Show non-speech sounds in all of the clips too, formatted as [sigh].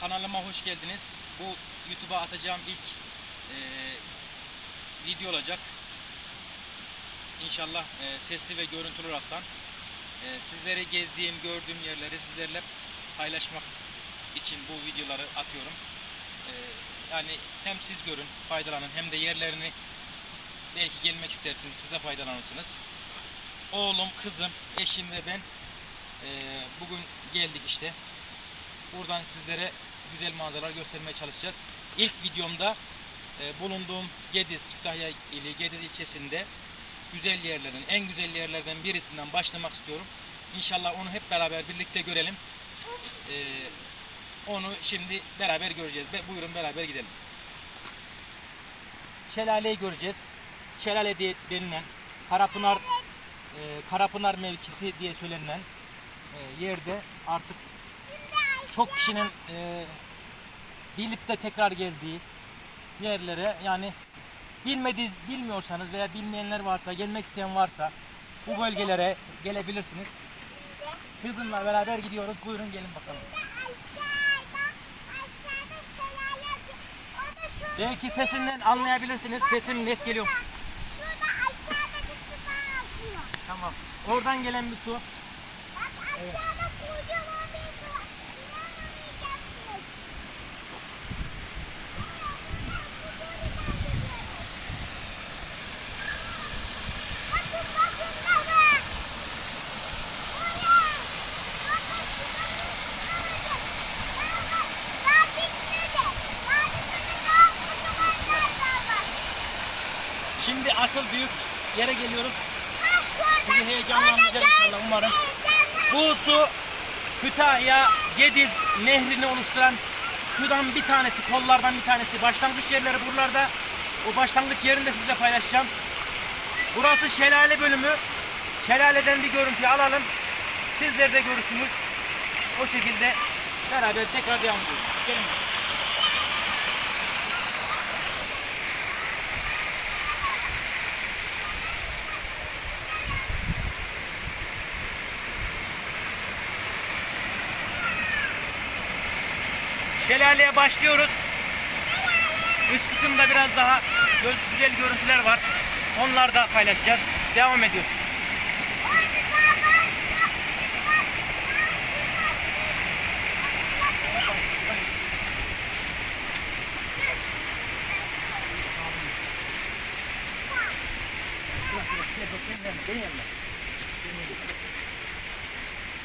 Kanalıma hoş geldiniz. Bu YouTube'a atacağım ilk e, video olacak. İnşallah e, sesli ve görüntülü olaraktan e, sizleri gezdiğim, gördüğüm yerleri sizlerle paylaşmak için bu videoları atıyorum. E, yani hem siz görün, faydalanın hem de yerlerini belki gelmek istersiniz, siz de faydalanırsınız. Oğlum, kızım, eşim ve ben e, bugün geldik işte. Buradan sizlere güzel manzaralar göstermeye çalışacağız. İlk videomda e, bulunduğum Gediz, Kütahya ili Gediz ilçesinde güzel yerlerin, en güzel yerlerden birisinden başlamak istiyorum. İnşallah onu hep beraber birlikte görelim. E, onu şimdi beraber göreceğiz. Ve buyurun beraber gidelim. Şelaleyi göreceğiz. Şelale diye denilen Karapınar e, Karapınar mevkisi diye söylenen e, yerde artık çok kişinin e, bilip de tekrar geldiği yerlere yani bilmediğiniz bilmiyorsanız veya bilmeyenler varsa gelmek isteyen varsa bu bölgelere gelebilirsiniz. Kızımla beraber gidiyoruz. Buyurun gelin bakalım. Belki sesinden anlayabilirsiniz. Sesim net geliyor. Tamam. Oradan gelen bir su. Bak Şimdi asıl büyük yere geliyoruz. Sizi heyecanlandıracak Orada inşallah, umarım. Bu su Kütahya Gediz nehrini oluşturan sudan bir tanesi, kollardan bir tanesi. Başlangıç yerleri buralarda. O başlangıç yerini de sizle paylaşacağım. Burası şelale bölümü. Şelaleden bir görüntü alalım. Sizler de görürsünüz. O şekilde beraber tekrar devam ediyoruz. Gelin. Şelaleye başlıyoruz. Üst kısımda biraz daha güzel görüntüler var. Onları da paylaşacağız. Devam ediyoruz.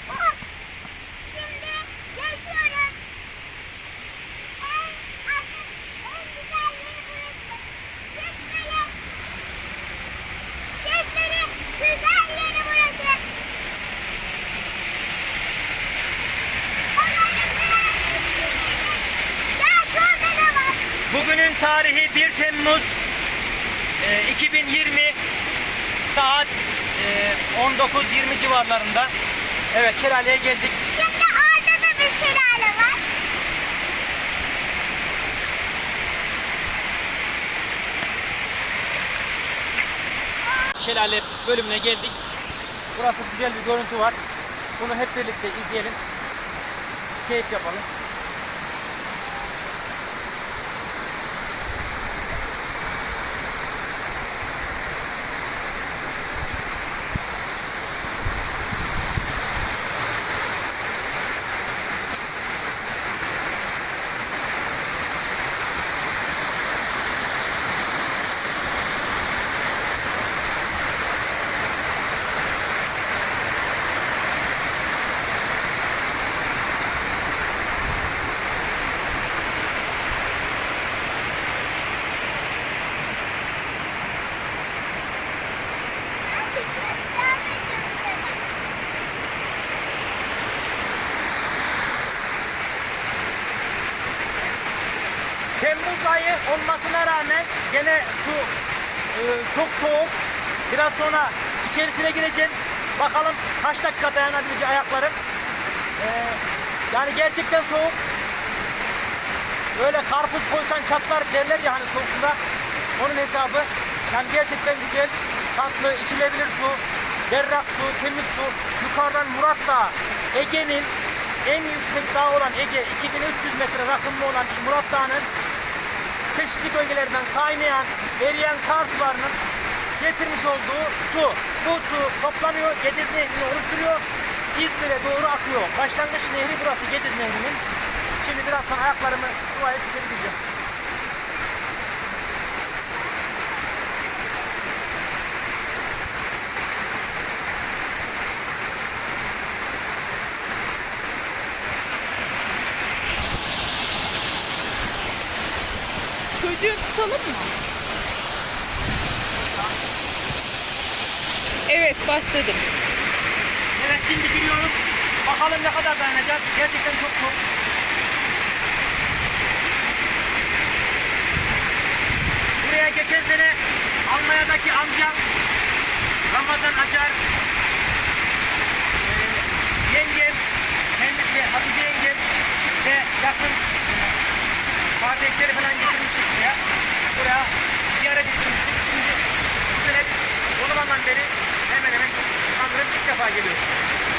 Bak, Şimdi yaşıyoruz. En, artık en güzel yeri burası. Çeşmeli. Çeşmeli güzel yeri burası. Ya şurada da var. Bugünün tarihi 1 Temmuz e, 2020 saat e, 19-20 civarlarında. Evet şelaleye geldik. Şimdi orada da bir şelale var. Şelale bölümüne geldik. Burası güzel bir görüntü var. Bunu hep birlikte izleyelim. Keyif yapalım. Temmuz ayı olmasına rağmen gene su e, çok soğuk. Biraz sonra içerisine gireceğim. Bakalım kaç dakika dayanabilecek ayaklarım. E, yani gerçekten soğuk. Böyle karpuz koysan çatlar derler ya hani soğuk suda. Onun hesabı. Yani gerçekten güzel, tatlı, içilebilir su, berrak su, temiz su. Yukarıdan Murat Dağı, Ege'nin en yüksek dağ olan Ege 2300 metre rakımlı olan Murat Dağı'nın çeşitli bölgelerden kaynayan, eriyen kar sularının getirmiş olduğu su. Bu su toplanıyor, Gediz Nehri'ni oluşturuyor. İzmir'e doğru akıyor. Başlangıç nehri burası Gediz Nehri'nin. Şimdi birazdan ayaklarımı suya çevireceğim. Çocuğu tutalım mı? Evet başladım. Evet şimdi giriyoruz. Bakalım ne kadar dayanacak. Gerçekten çok soğuk. Buraya geçen sene Almanya'daki amcam Ramazan Acar eee, yengem kendisi Hatice yengem ve yakın kardeşleri falan getirmiştik buraya. Buraya ziyaret etmiştik. Şimdi bu sene o zamandan beri hemen hemen sanırım ilk defa geliyoruz.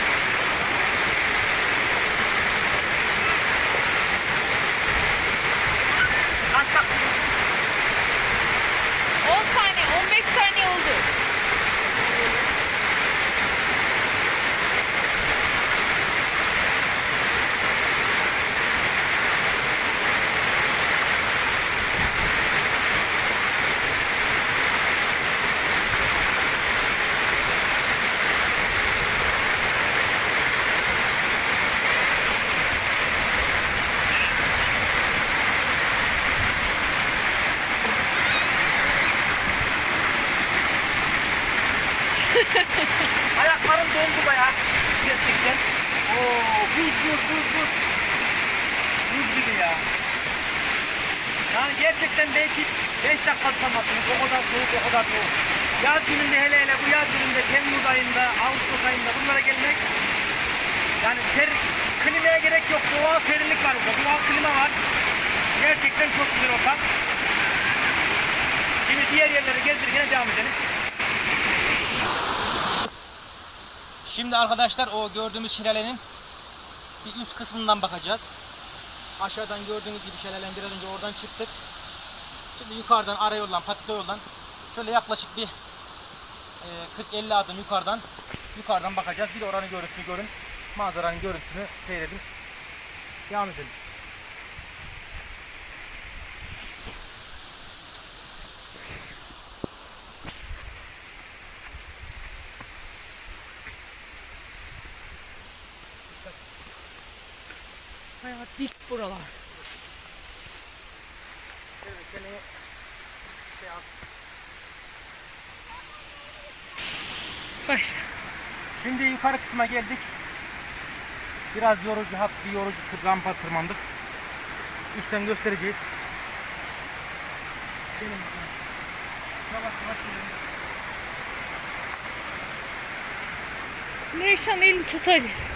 [laughs] Ayaklarım dondu bayağı. Gerçekten. Oo, buz buz buz buz. Buz gibi ya. Yani gerçekten belki 5 dakika tutamazsınız. O kadar soğuk, o kadar soğuk. Yaz gününde hele hele bu yaz gününde Temmuz ayında, Ağustos ayında bunlara gelmek yani ser, klimaya gerek yok. Doğal serinlik var burada. Doğal klima var. Gerçekten çok güzel ortam. Şimdi diğer yerleri gezdirmeye devam edelim. Şimdi arkadaşlar o gördüğümüz şelalenin bir üst kısmından bakacağız. Aşağıdan gördüğünüz gibi şelalen biraz önce oradan çıktık. Şimdi yukarıdan ara yoldan, patika yoldan şöyle yaklaşık bir e, 40-50 adım yukarıdan yukarıdan bakacağız. Bir de oranın görüntüsünü görün. Manzaranın görüntüsünü seyredin. Devam edelim. Bayağı dik buralar. Evet, seni şey. Başla. Şimdi yukarı kısma geldik. Biraz yorucu, hafif bir yorucu rampa tırmandık. Üstten göstereceğiz. Gelin bakalım. Yavaş yavaş gidelim. Nevşan elini tut hadi.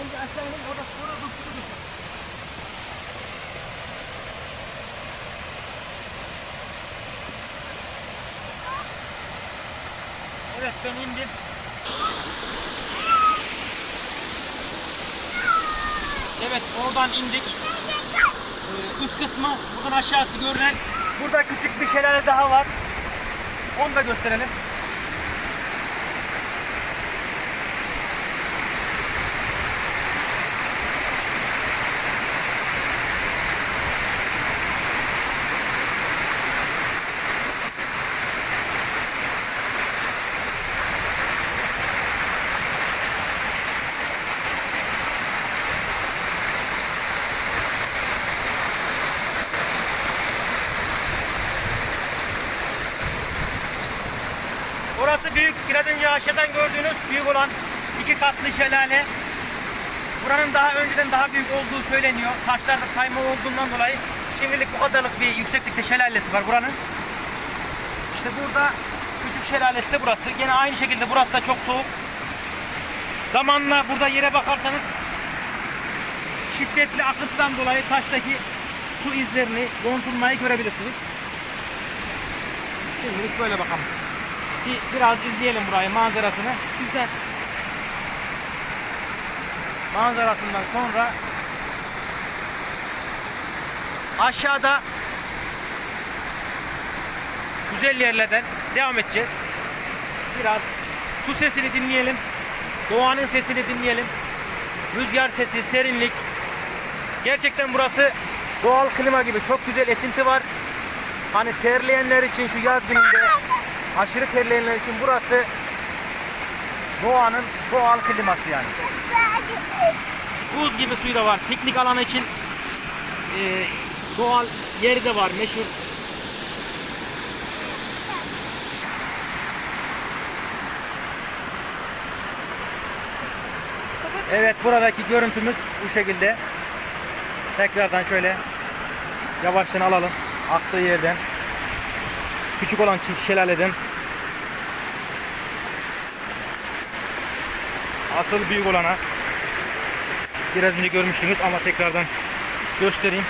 Önce aşağı inelim, orada sonra dur, dur, dur. Evet, ben indim. Evet, oradan indik. Ee, üst kısmı, buradan aşağısı görünen. Burada küçük bir şelale daha var. Onu da gösterelim. Aşağıdan gördüğünüz büyük olan iki katlı şelale. Buranın daha önceden daha büyük olduğu söyleniyor. Taşlarda kayma olduğundan dolayı şimdilik bu kadarlık bir yükseklikte şelalesi var buranın. İşte burada küçük şelalesi de burası. Yine aynı şekilde burası da çok soğuk. Zamanla burada yere bakarsanız şiddetli akıntıdan dolayı taştaki su izlerini, yontulmayı görebilirsiniz. Şimdilik böyle bakalım. Bir, biraz izleyelim burayı manzarasını. Güzel. Manzarasından sonra aşağıda güzel yerlerden devam edeceğiz. Biraz su sesini dinleyelim. Doğanın sesini dinleyelim. Rüzgar sesi, serinlik. Gerçekten burası doğal klima gibi çok güzel esinti var. Hani terleyenler için şu yaz gününde aşırı terleyenler için burası doğanın doğal kliması yani. Buz gibi suyu da var. Piknik alanı için eee, doğal yeri de var meşhur. Evet buradaki görüntümüz bu şekilde. Tekrardan şöyle yavaştan alalım. Aktığı yerden. Küçük olan şelaleden. Asıl büyük olana Biraz önce görmüştünüz ama tekrardan göstereyim.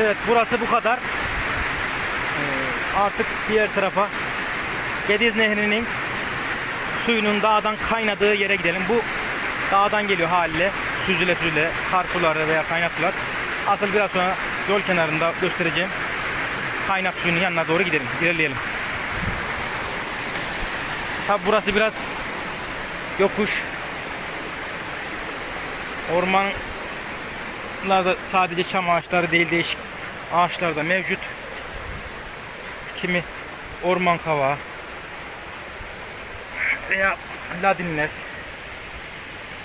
Evet burası bu kadar. Ee, artık diğer tarafa Gediz Nehri'nin suyunun dağdan kaynadığı yere gidelim. Bu dağdan geliyor haliyle. Süzüle süzüle kar suları veya kaynak sular. Asıl biraz sonra yol kenarında göstereceğim. Kaynak suyunun yanına doğru gidelim. ilerleyelim. Tabi burası biraz yokuş. Ormanlarda sadece çam ağaçları değil değişik ağaçlar da mevcut. Kimi orman kavağı veya ladinler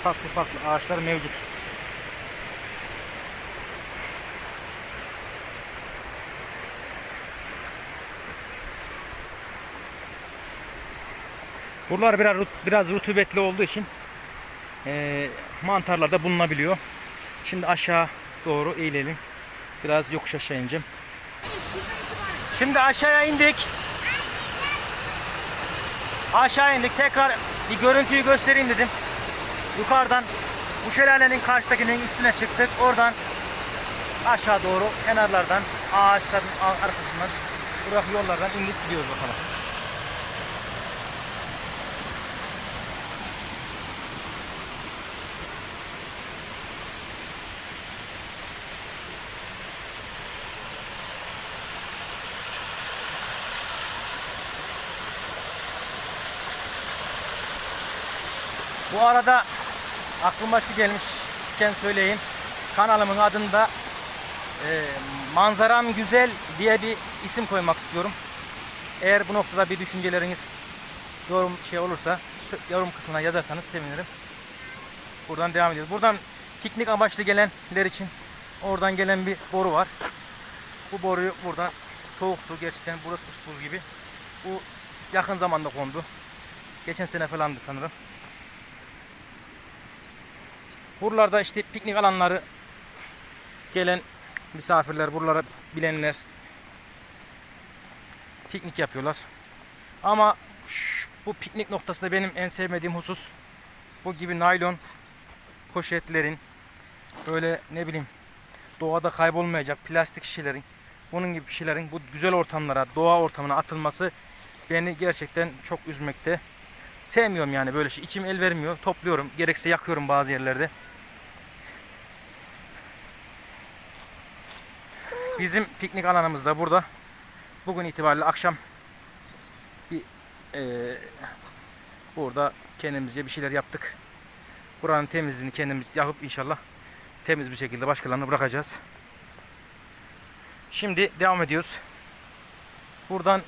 farklı farklı ağaçlar mevcut. Buralar biraz biraz rutubetli olduğu için eee mantarlar da bulunabiliyor. Şimdi aşağı doğru eğilelim. Biraz yokuş aşağı ineceğim. Şimdi aşağıya indik. Aşağı indik. Tekrar bir görüntüyü göstereyim dedim. Yukarıdan bu şelalenin karşıdakinin üstüne çıktık. Oradan aşağı doğru kenarlardan ağaçların ar- arkasından buradaki yollardan indik gidiyoruz bakalım. Bu arada aklıma şu gelmişken söyleyeyim. Kanalımın adında e, Manzaram Güzel diye bir isim koymak istiyorum. Eğer bu noktada bir düşünceleriniz yorum şey olursa yorum kısmına yazarsanız sevinirim. Buradan devam ediyoruz. Buradan piknik amaçlı gelenler için oradan gelen bir boru var. Bu boruyu buradan soğuk su gerçekten burası buz gibi. Bu yakın zamanda kondu. Geçen sene falandı sanırım. Buralarda işte piknik alanları gelen misafirler, buralara bilenler piknik yapıyorlar. Ama şu- bu piknik noktasında benim en sevmediğim husus bu gibi naylon poşetlerin böyle ne bileyim doğada kaybolmayacak plastik şişelerin bunun gibi şeylerin bu güzel ortamlara, doğa ortamına atılması beni gerçekten çok üzmekte. Sevmiyorum yani böyle şey. İçim el vermiyor. Topluyorum. Gerekse yakıyorum bazı yerlerde. Bizim piknik alanımız da burada. Bugün itibariyle akşam bir eee, burada kendimizce bir şeyler yaptık. Buranın temizliğini kendimiz yapıp inşallah temiz bir şekilde başkalarına bırakacağız. Şimdi devam ediyoruz. Buradan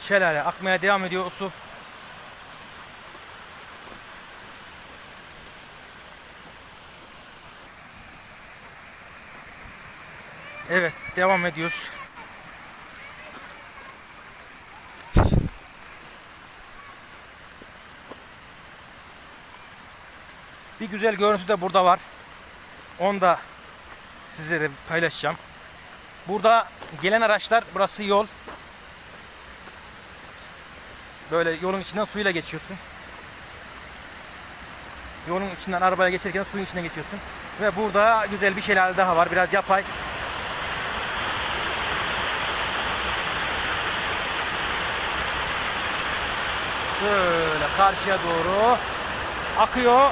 şelale akmaya devam ediyor su. Evet devam ediyoruz. Bir güzel görüntü de burada var. Onu da sizlere paylaşacağım. Burada gelen araçlar burası yol. Böyle yolun içinden suyla geçiyorsun. Yolun içinden arabaya geçerken suyun içine geçiyorsun. Ve burada güzel bir şelale daha var. Biraz yapay. Böyle karşıya doğru akıyor.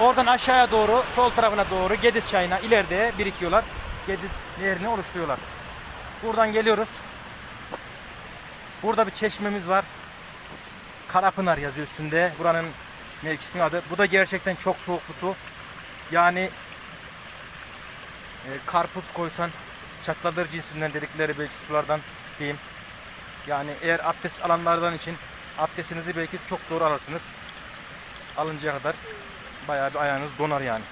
Oradan aşağıya doğru, sol tarafına doğru Gediz çayına ileride birikiyorlar. Gediz nehrini oluşturuyorlar. Buradan geliyoruz. Burada bir çeşmemiz var. Karapınar yazıyor üstünde. Buranın mevkisinin adı. Bu da gerçekten çok soğuk bir su. Yani e, karpuz koysan çatladır cinsinden dedikleri belki sulardan diyeyim. Yani eğer abdest alanlardan için abdestinizi belki çok zor alırsınız. Alıncaya kadar bayağı bir ayağınız donar yani.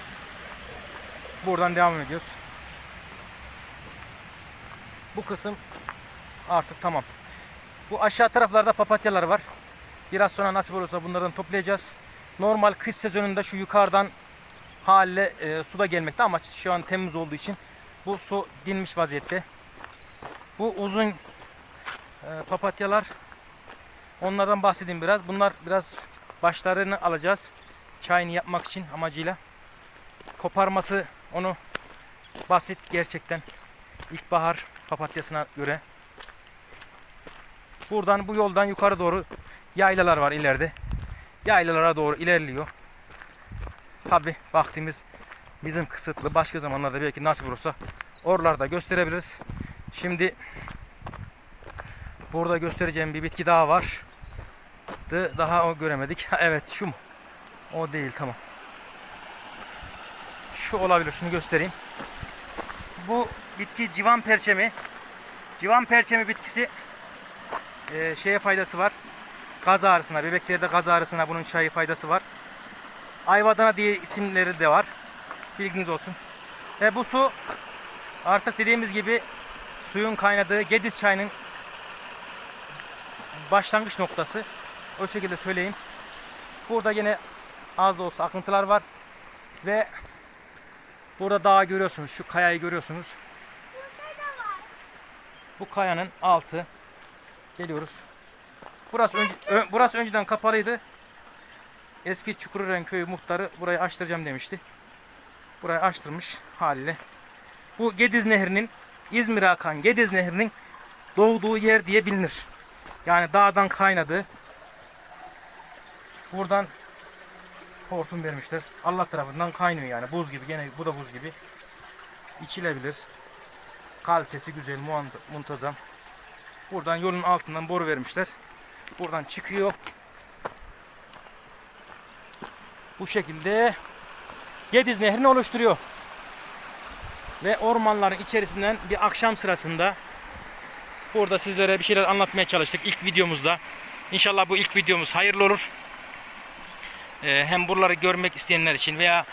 Buradan devam ediyoruz. Bu kısım artık tamam. Bu aşağı taraflarda papatyalar var. Biraz sonra nasip olursa bunlardan toplayacağız. Normal kış sezonunda şu yukarıdan hale e, suda gelmekte ama şu an temiz olduğu için bu su dinmiş vaziyette. Bu uzun e, papatyalar onlardan bahsedeyim biraz. Bunlar biraz başlarını alacağız. Çayını yapmak için amacıyla. Koparması onu basit gerçekten. İlkbahar papatyasına göre. Buradan bu yoldan yukarı doğru yaylalar var ileride. Yaylalara doğru ilerliyor. Tabi vaktimiz bizim kısıtlı. Başka zamanlarda belki nasip olursa oralarda gösterebiliriz. Şimdi burada göstereceğim bir bitki daha var. Dı- Daha o göremedik. Evet şu mu? O değil tamam. Şu olabilir. Şunu göstereyim. Bu bitki civan perçemi. Civan perçemi bitkisi e, şeye faydası var. Gaz ağrısına, bebeklerde gaz ağrısına bunun çayı faydası var. Ayvadana diye isimleri de var. Bilginiz olsun. Ve bu su artık dediğimiz gibi suyun kaynadığı Gediz çayının başlangıç noktası. O şekilde söyleyeyim. Burada yine az da olsa akıntılar var. Ve burada dağı görüyorsunuz. Şu kayayı görüyorsunuz. Bu kayanın altı. Geliyoruz. Burası, önce, ö- burası önceden kapalıydı. Eski Çukurören köyü muhtarı burayı açtıracağım demişti. Burayı açtırmış haliyle. Bu Gediz Nehri'nin İzmir'e akan Gediz Nehri'nin doğduğu yer diye bilinir. Yani dağdan kaynadı. Buradan hortum vermişler. Allah tarafından kaynıyor yani. Buz gibi. Gene bu da buz gibi. İçilebilir. Kalitesi güzel, muntazam. Buradan yolun altından boru vermişler. Buradan çıkıyor. Bu şekilde Gediz Nehri'ni oluşturuyor. Ve ormanların içerisinden bir akşam sırasında burada sizlere bir şeyler anlatmaya çalıştık ilk videomuzda. İnşallah bu ilk videomuz hayırlı olur. Ee, hem buraları görmek isteyenler için veya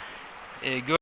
e, gör-